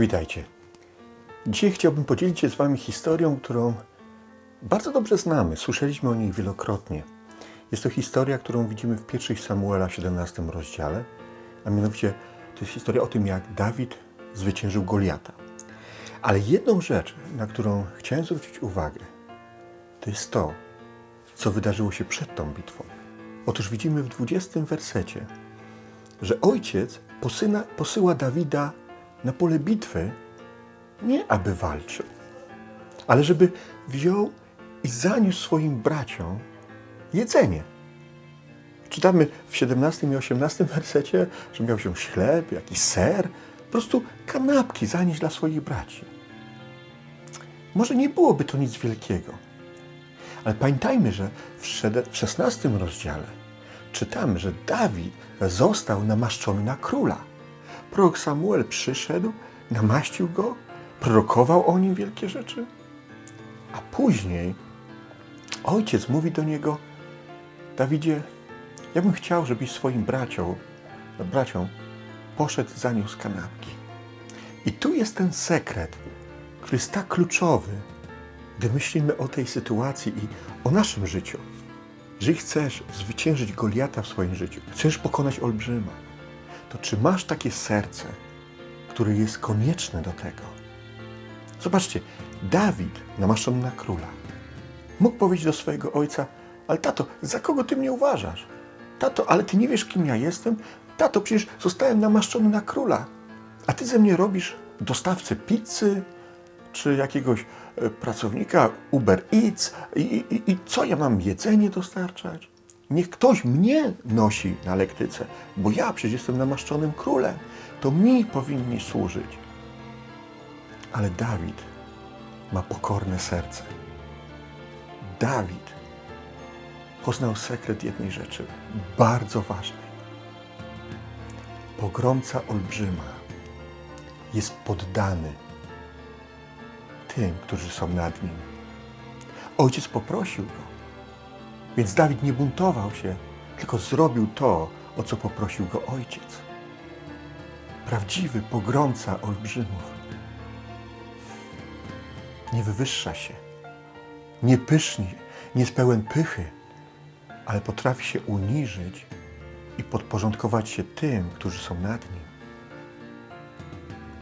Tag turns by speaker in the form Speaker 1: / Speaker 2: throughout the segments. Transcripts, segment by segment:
Speaker 1: Witajcie. Dzisiaj chciałbym podzielić się z Wami historią, którą bardzo dobrze znamy. Słyszeliśmy o niej wielokrotnie. Jest to historia, którą widzimy w 1 Samuela w 17 rozdziale, a mianowicie to jest historia o tym, jak Dawid zwyciężył Goliata. Ale jedną rzecz, na którą chciałem zwrócić uwagę, to jest to, co wydarzyło się przed tą bitwą. Otóż widzimy w 20 wersecie, że ojciec posyna, posyła Dawida na pole bitwy nie aby walczył, ale żeby wziął i zaniósł swoim braciom jedzenie. Czytamy w 17 i 18 wersecie, że miał wziąć chleb, jakiś ser, po prostu kanapki zanieść dla swoich braci. Może nie byłoby to nic wielkiego, ale pamiętajmy, że w szede- w 16 rozdziale czytamy, że Dawid został namaszczony na króla. Prorok Samuel przyszedł, namaścił go, prorokował o nim wielkie rzeczy. A później ojciec mówi do niego: Dawidzie, ja bym chciał, żebyś swoim braciom, braciom poszedł, zaniósł kanapki. I tu jest ten sekret, który jest tak kluczowy, gdy myślimy o tej sytuacji i o naszym życiu. Jeżeli chcesz zwyciężyć Goliata w swoim życiu, chcesz pokonać olbrzyma, to czy masz takie serce, które jest konieczne do tego? Zobaczcie, Dawid, namaszczony na króla, mógł powiedzieć do swojego ojca, ale tato, za kogo ty mnie uważasz? Tato, ale ty nie wiesz, kim ja jestem? Tato, przecież zostałem namaszczony na króla, a ty ze mnie robisz dostawcę pizzy, czy jakiegoś e, pracownika Uber Eats i, i, i co ja mam jedzenie dostarczać? Niech ktoś mnie nosi na lektyce, bo ja przecież jestem namaszczonym królem. To mi powinni służyć. Ale Dawid ma pokorne serce. Dawid poznał sekret jednej rzeczy, bardzo ważnej. Pogromca olbrzyma jest poddany tym, którzy są nad nim. Ojciec poprosił go, więc Dawid nie buntował się, tylko zrobił to, o co poprosił go ojciec. Prawdziwy pogromca olbrzymów nie wywyższa się, nie pyszni, nie jest pełen pychy, ale potrafi się uniżyć i podporządkować się tym, którzy są nad nim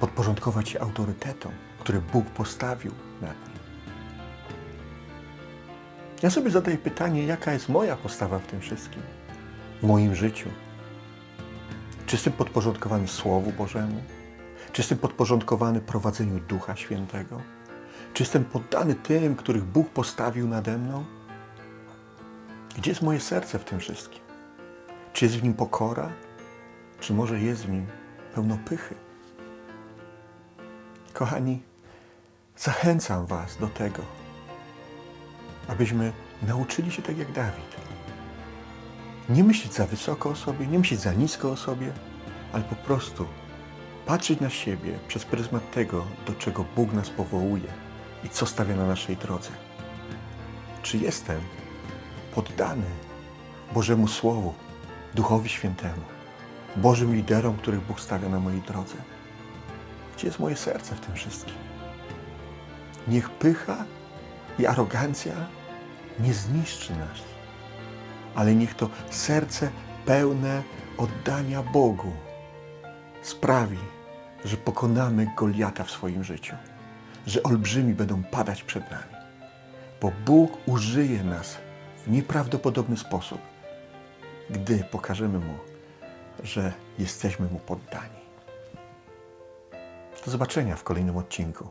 Speaker 1: podporządkować się autorytetom, które Bóg postawił nad nim. Ja sobie zadaję pytanie, jaka jest moja postawa w tym wszystkim, w moim życiu. Czy jestem podporządkowany Słowu Bożemu? Czy jestem podporządkowany prowadzeniu Ducha Świętego? Czy jestem poddany tym, których Bóg postawił nade mną? Gdzie jest moje serce w tym wszystkim? Czy jest w nim pokora? Czy może jest w nim pełno pychy? Kochani, zachęcam Was do tego, abyśmy nauczyli się tak jak Dawid. Nie myśleć za wysoko o sobie, nie myśleć za nisko o sobie, ale po prostu patrzeć na siebie przez pryzmat tego, do czego Bóg nas powołuje i co stawia na naszej drodze. Czy jestem poddany Bożemu Słowu, Duchowi Świętemu, Bożym liderom, których Bóg stawia na mojej drodze? Gdzie jest moje serce w tym wszystkim? Niech pycha i arogancja nie zniszczy nas, ale niech to serce pełne oddania Bogu sprawi, że pokonamy Goliata w swoim życiu, że olbrzymi będą padać przed nami, bo Bóg użyje nas w nieprawdopodobny sposób, gdy pokażemy Mu, że jesteśmy Mu poddani. Do zobaczenia w kolejnym odcinku.